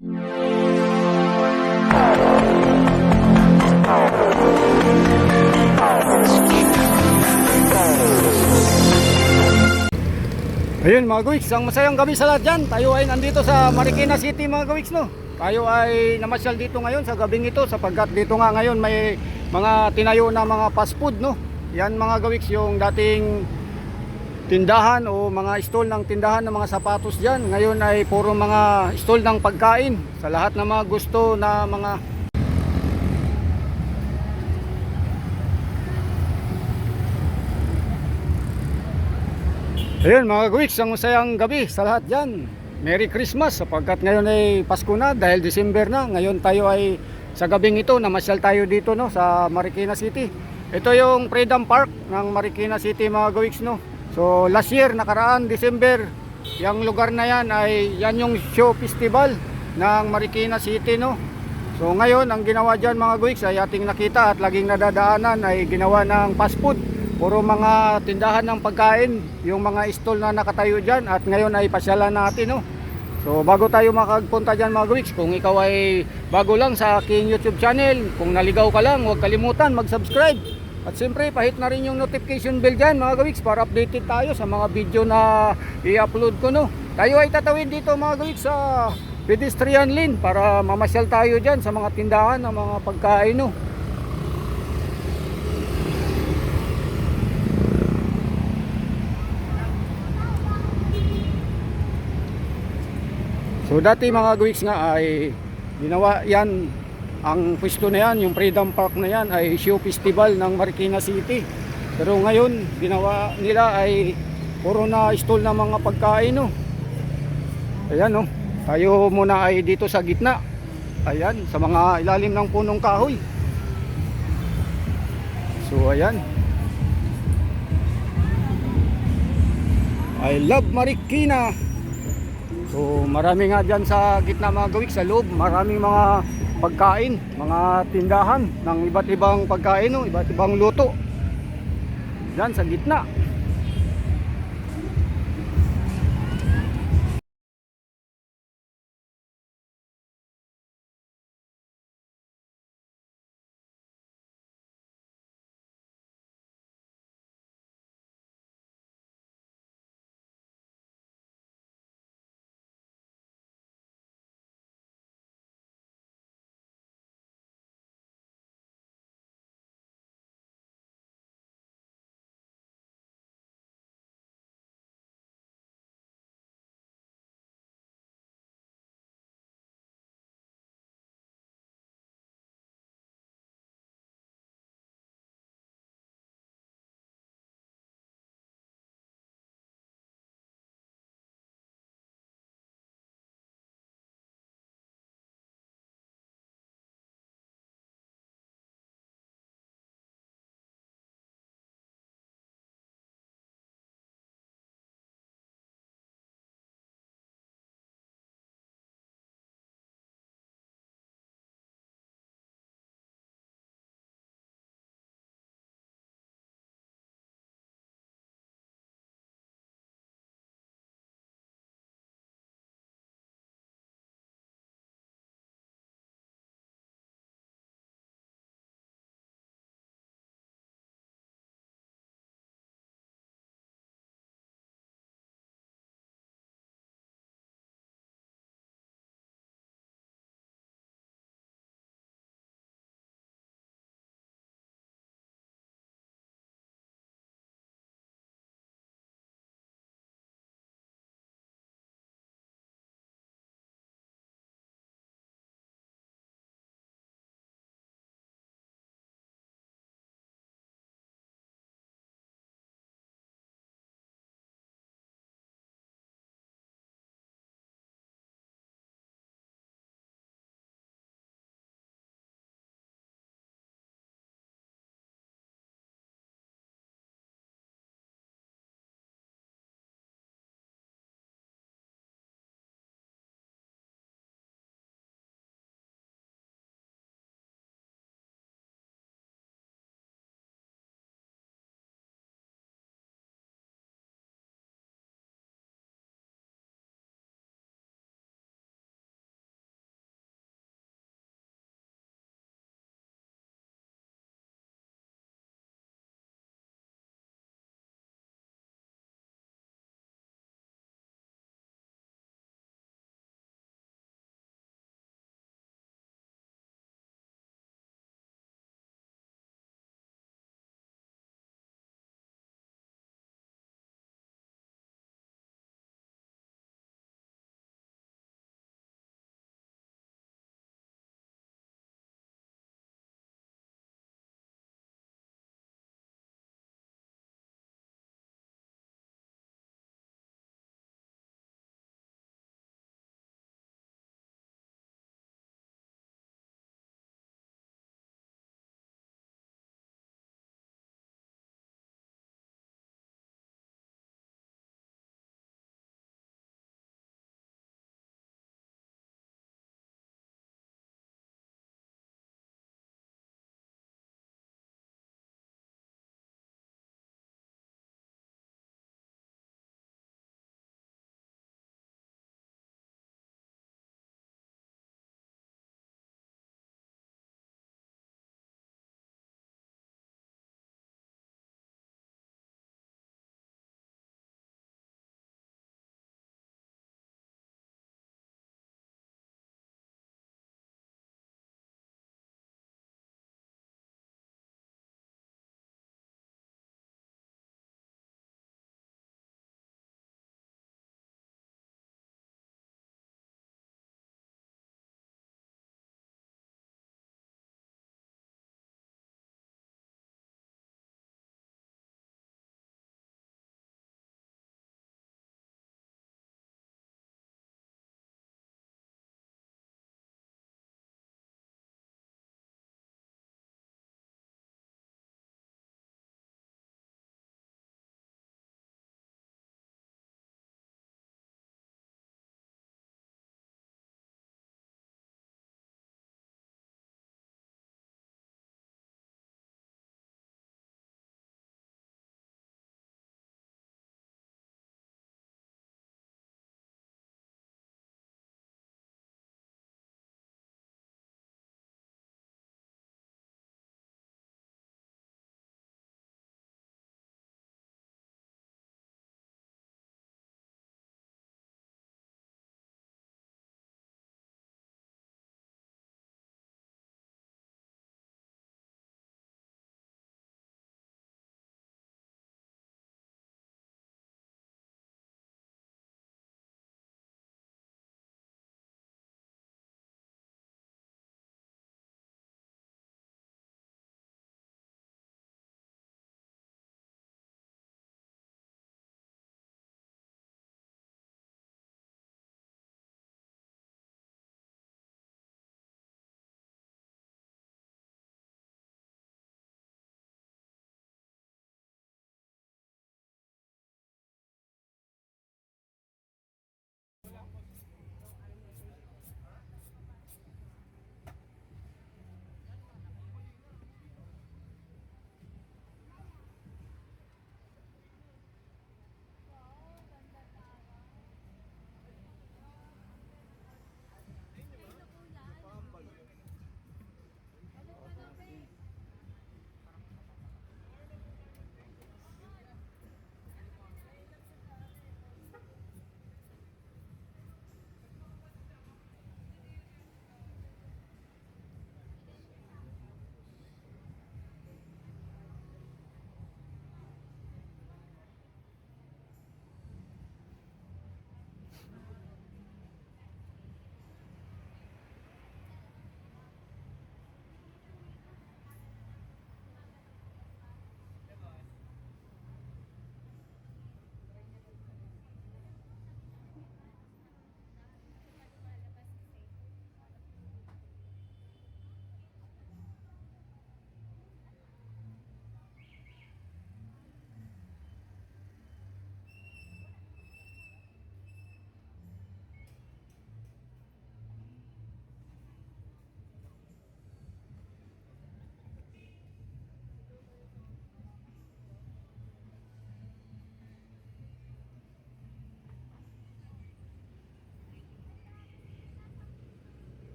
Ayun mga Gawiks, ang masayang gabi sa lahat dyan. Tayo ay nandito sa Marikina City mga Gawiks no. Tayo ay namasyal dito ngayon sa gabing ito sapagkat dito nga ngayon may mga tinayo na mga fast food no. Yan mga Gawiks yung dating tindahan o mga stall ng tindahan ng mga sapatos dyan. Ngayon ay puro mga stall ng pagkain sa lahat ng mga gusto na mga Ayun mga Gawiks, ang masayang gabi sa lahat dyan. Merry Christmas sapagkat ngayon ay Pasko na dahil December na. Ngayon tayo ay sa gabing ito, namasyal tayo dito no, sa Marikina City. Ito yung Freedom Park ng Marikina City mga Gawiks no. So last year, nakaraan December, yung lugar na yan ay yan yung show festival ng Marikina City no. So ngayon, ang ginawa dyan mga Gawiks ay ating nakita at laging nadadaanan ay ginawa ng fast food puro mga tindahan ng pagkain, yung mga stall na nakatayo dyan at ngayon ay pasyalan natin no. So bago tayo makagpunta dyan mga Gawiks, kung ikaw ay bago lang sa aking YouTube channel, kung naligaw ka lang, huwag kalimutan mag-subscribe. At siyempre, pahit na rin yung notification bell dyan mga Gawiks para updated tayo sa mga video na i-upload ko no. Tayo ay tatawid dito mga Gawiks sa pedestrian lane para mamasyal tayo dyan sa mga tindahan ng mga pagkain no. So dati mga Gawiks nga ay ginawa yan ang pwesto na yan, yung Freedom Park na yan ay show festival ng Marikina City. Pero ngayon ginawa nila ay puro na stall ng mga pagkain no. Ayan no. Tayo muna ay dito sa gitna. Ayan, sa mga ilalim ng punong kahoy. So ayan. I love Marikina. So marami nga dyan sa gitna mga gawik sa loob, maraming mga pagkain, mga tindahan ng iba't ibang pagkain, no? iba't ibang luto. Dyan sa gitna.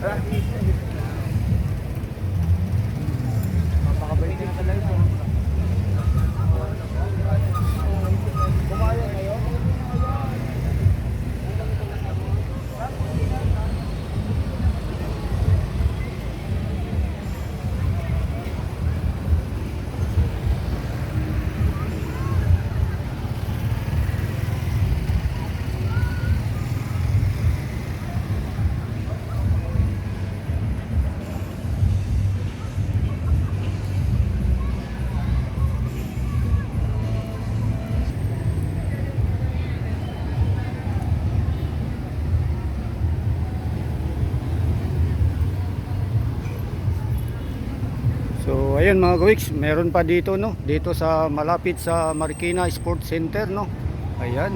Gracias. Ayun mga kawiks, meron pa dito no, dito sa malapit sa Marikina Sports Center no. Ayan.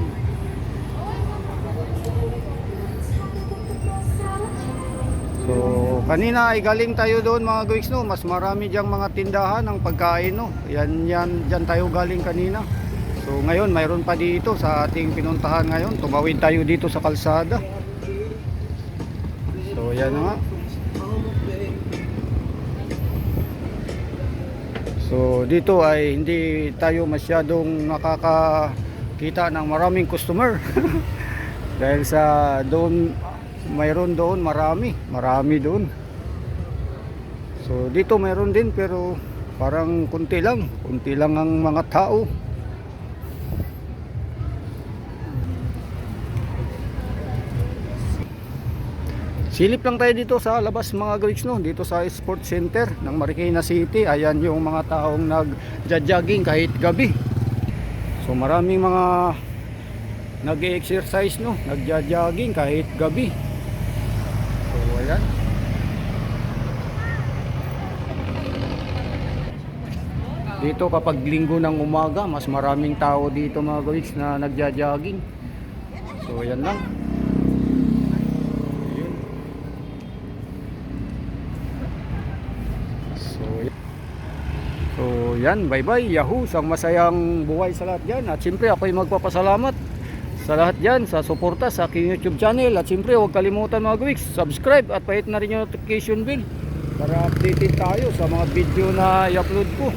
So kanina ay galing tayo doon mga kawiks no, mas marami diyang mga tindahan ng pagkain no. Yan yan diyan tayo galing kanina. So ngayon mayroon pa dito sa ating pinuntahan ngayon, tumawid tayo dito sa kalsada. So yan nga. So dito ay hindi tayo masyadong nakakakita ng maraming customer. Dahil sa doon mayroon doon marami, marami doon. So dito mayroon din pero parang kunti lang, kunti lang ang mga tao. Silip lang tayo dito sa labas mga gawiks no, dito sa Sports Center ng Marikina City. Ayan yung mga taong nag-jogging kahit gabi. So maraming mga nag-exercise no, nag-jogging kahit gabi. So ayan. Dito kapag linggo ng umaga, mas maraming tao dito mga gawiks na nagja-jogging. So ayan lang. Ayun. So, y- so yan, bye bye, Yahoo, isang masayang buhay sa lahat yan. At siyempre ako'y magpapasalamat sa lahat yan, sa suporta sa aking YouTube channel. At siyempre huwag kalimutan mga gawiks, subscribe at pahit na rin yung notification bell para updated tayo sa mga video na i-upload ko.